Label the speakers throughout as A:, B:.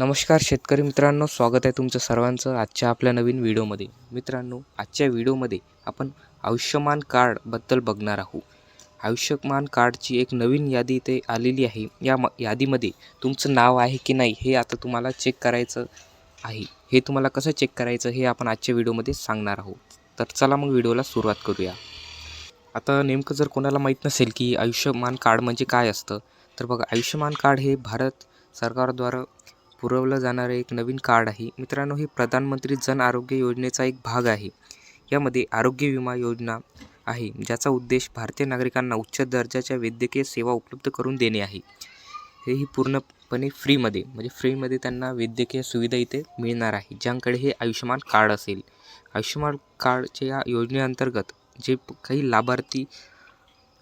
A: नमस्कार शेतकरी मित्रांनो स्वागत आहे तुमचं सर्वांचं आजच्या आपल्या नवीन व्हिडिओमध्ये. मित्रांनो आजच्या व्हिडिओमध्ये आपण आयुष्यमान कार्डबद्दल बघणार आहोत. आयुष्यमान कार्डची एक नवीन यादी इथे आलेली आहे. या म यादीमध्ये तुमचं नाव आहे की नाही हे आता तुम्हाला चेक करायचं आहे. हे तुम्हाला कसं चेक करायचं हे आपण आजच्या व्हिडिओमध्ये सांगणार आहोत. तर चला मग व्हिडिओला सुरुवात करूया. आता नेमकं जर कोणाला माहीत नसेल की आयुष्यमान कार्ड म्हणजे काय असतं तर बघा आयुष्यमान कार्ड हे भारत सरकारद्वारा पुरवलं जाणारं एक नवीन कार्ड आहे. मित्रांनो हे प्रधानमंत्री जन आरोग्य योजनेचा एक भाग आहे. यामध्ये आरोग्य विमा योजना आहे ज्याचा उद्देश भारतीय नागरिकांना उच्च दर्जाच्या वैद्यकीय सेवा उपलब्ध करून देणे आहे. हेही पूर्णपणे फ्रीमध्ये म्हणजे फ्रीमध्ये त्यांना वैद्यकीय सुविधा इथे मिळणार आहे ज्यांकडे हे आयुष्यमान कार्ड असेल. आयुष्यमान कार्डच्या या योजनेअंतर्गत जे काही लाभार्थी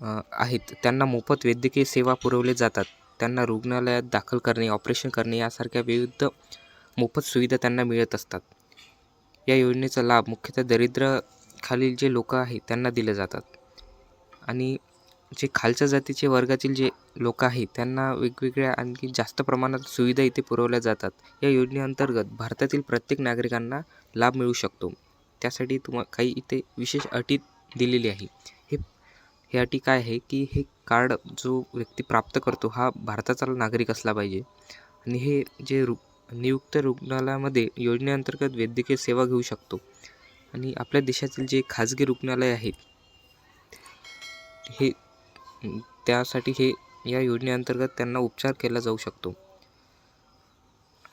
A: आहेत त्यांना मोफत वैद्यकीय सेवा पुरवले जातात. त्यांना रुग्णालयात दाखल करणे ऑपरेशन करणे यासारख्या विविध मोफत सुविधा त्यांना मिळत असतात. या योजनेचा लाभ मुख्यतः दरिद्र खालील जे लोक आहेत त्यांना दिले जातात. आणि जे खालच्या जातीचे वर्गातील जे लोक आहेत त्यांना वेगवेगळ्या आणखी जास्त प्रमाणात सुविधा इथे पुरवल्या जातात. या योजनेअंतर्गत भारतातील प्रत्येक नागरिकांना लाभ मिळू शकतो. त्यासाठी तुम्हा काही इथे विशेष अटी दिलेली आहे. हे हे अटी काय आहे की हे कार्ड जो व्यक्ती प्राप्त करतो हा भारताचा नागरिक असला पाहिजे. आणि हे जे रु नियुक्त रुग्णालयामध्ये योजनेअंतर्गत वैद्यकीय सेवा घेऊ शकतो. आणि आपल्या देशातील जे खाजगी रुग्णालय आहेत हे त्यासाठी हे या योजनेअंतर्गत त्यांना उपचार केला जाऊ शकतो.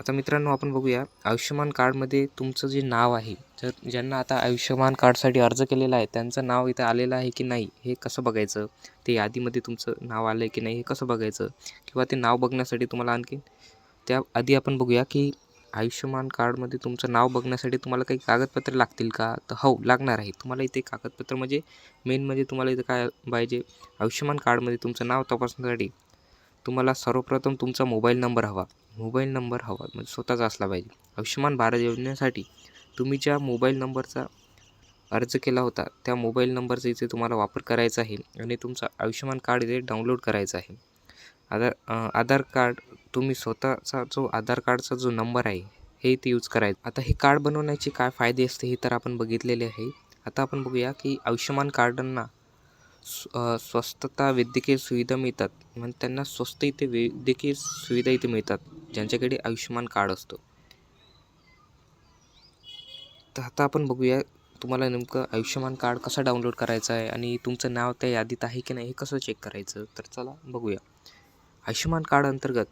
A: आता मित्रांनो आपण बघूया. आयुष्यमान कार्डमध्ये तुमचं जे नाव आहे जर ज्यांना आता आयुष्यमान कार्डसाठी अर्ज केलेला आहे त्यांचं नाव इथं आलेलं आहे की नाही हे कसं बघायचं? ते यादीमध्ये तुमचं नाव आलं आहे की नाही हे कसं बघायचं? किंवा ते नाव बघण्यासाठी तुम्हाला आणखी त्याआधी आपण बघूया की आयुष्यमान कार्डमध्ये तुमचं नाव बघण्यासाठी तुम्हाला काही कागदपत्रे लागतील का? तर हो लागणार आहे. तुम्हाला इथे कागदपत्र म्हणजे मेन म्हणजे तुम्हाला इथं काय पाहिजे? आयुष्यमान कार्डमध्ये तुमचं नाव तपासण्यासाठी तुम्हाला सर्वप्रथम तुमचा मोबाईल नंबर हवा. मोबाईल नंबर हवा म्हणजे स्वतःचा असला पाहिजे. आयुष्यमान भारत योजनेसाठी तुम्ही ज्या मोबाईल नंबरचा अर्ज केला होता त्या मोबाईल नंबरचा इथे तुम्हाला वापर करायचा आहे आणि तुमचं आयुष्यमान कार्ड इथे डाउनलोड करायचं आहे. आधार आधार कार्ड तुम्ही स्वतःचा जो आधार कार्डचा जो नंबर आहे हे इथे यूज करायचं. आता हे कार्ड बनवण्याचे काय फायदे असते हे तर आपण बघितलेले आहे. आता आपण बघूया की आयुष्यमान कार्डांना स्व स्वस्तता वैद्यकीय सुविधा मिळतात. म्हणजे त्यांना स्वस्त इथे वैद्यकीय सुविधा इथे मिळतात ज्यांच्याकडे आयुष्यमान कार्ड असतो. तर आता आपण बघूया तुम्हाला नेमकं आयुष्यमान कार्ड कसं डाउनलोड करायचं आहे आणि तुमचं नाव त्या यादीत आहे की नाही हे कसं चेक करायचं? तर चला बघूया. आयुष्यमान कार्ड अंतर्गत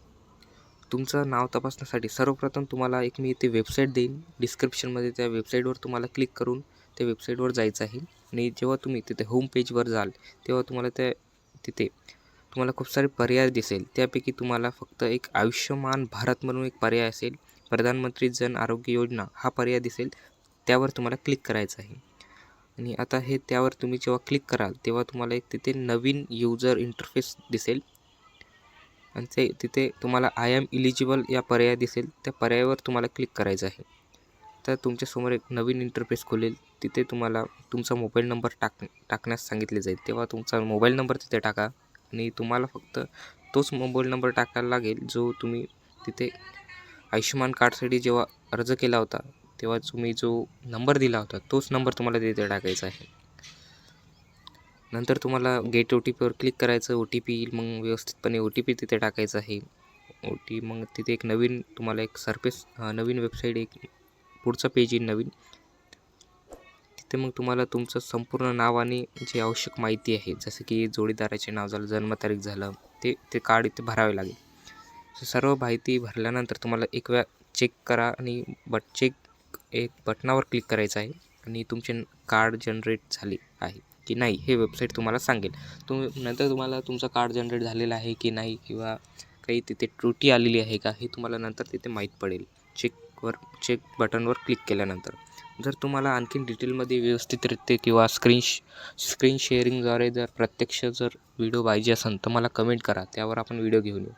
A: तुमचं नाव तपासण्यासाठी सर्वप्रथम तुम्हाला एक मी इथे वेबसाईट देईन. डिस्क्रिप्शनमध्ये त्या वेबसाईटवर तुम्हाला क्लिक करून त्या वेबसाईटवर जायचं आहे. आणि जेव्हा तुम्ही तिथे होम पेजवर जाल तेव्हा तुम्हाला त्या तिथे तुम्हाला खूप सारे पर्याय दिसेल. त्यापैकी तुम्हाला फक्त एक आयुष्यमान भारत म्हणून एक पर्याय असेल. प्रधानमंत्री जन आरोग्य योजना हा पर्याय दिसेल. त्यावर तुम्हाला क्लिक करायचं आहे. आणि आता हे त्यावर तुम्ही जेव्हा क्लिक कराल तेव्हा तुम्हाला एक तिथे नवीन युजर इंटरफेस दिसेल. आणि ते तिथे तुम्हाला आय एम इलिजिबल या पर्याय दिसेल. त्या पर्यायावर तुम्हाला क्लिक करायचं आहे. तर तुमच्यासमोर एक नवीन इंटरफेस खोलेल. तिथे तुम्हाला तुमचा मोबाईल नंबर टाक टाकण्यास सांगितले जाईल. तेव्हा तुमचा मोबाईल नंबर तिथे टाका आणि तुम्हाला फक्त तोच मोबाईल नंबर टाकायला लागेल जो तुम्ही तिथे आयुष्यमान कार्डसाठी जेव्हा अर्ज केला होता तेव्हा तुम्ही जो नंबर दिला होता तोच नंबर तुम्हाला तिथे टाकायचा आहे. नंतर तुम्हाला गेट ओ टी पीवर क्लिक करायचं ओ टी पी येईल मग व्यवस्थितपणे ओ टी पी तिथे टाकायचा आहे. ओ टी मग तिथे एक नवीन तुम्हाला एक सर्फेस नवीन वेबसाईट एक पुढचं पेज येईल नवीन. तिथे मग तुम्हाला तुमचं संपूर्ण नाव आणि जी आवश्यक माहिती आहे जसं की जोडीदाराचे नाव झालं जन्मतारीख झालं ते ते कार्ड इथे भरावे लागेल. सर्व माहिती भरल्यानंतर तुम्हाला एक वेळा चेक करा आणि बट चेक एक बटनावर क्लिक करायचं आहे आणि तुमचे कार्ड जनरेट झाले आहे की नाही हे वेबसाईट तुम्हाला सांगेल. तुम नंतर तुम्हाला तुमचं कार्ड जनरेट झालेलं आहे की नाही किंवा काही तिथे त्रुटी आलेली आहे का हे तुम्हाला नंतर तिथे माहीत पडेल. चेक चेकवर चेक बटनवर क्लिक केल्यानंतर. जर तुम्हाला आणखीन डिटेलमध्ये व्यवस्थितरित्या किंवा स्क्रीन स्क्रीन शेअरिंगद्वारे जर प्रत्यक्ष जर व्हिडिओ पाहिजे असेल तर मला कमेंट करा. त्यावर आपण व्हिडिओ घेऊन येऊ.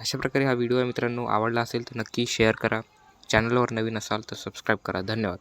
A: अशा प्रकारे हा व्हिडिओ मित्रांनो आवडला असेल तर नक्की शेअर करा. चॅनलवर नवीन असाल तर सबस्क्राईब करा. धन्यवाद.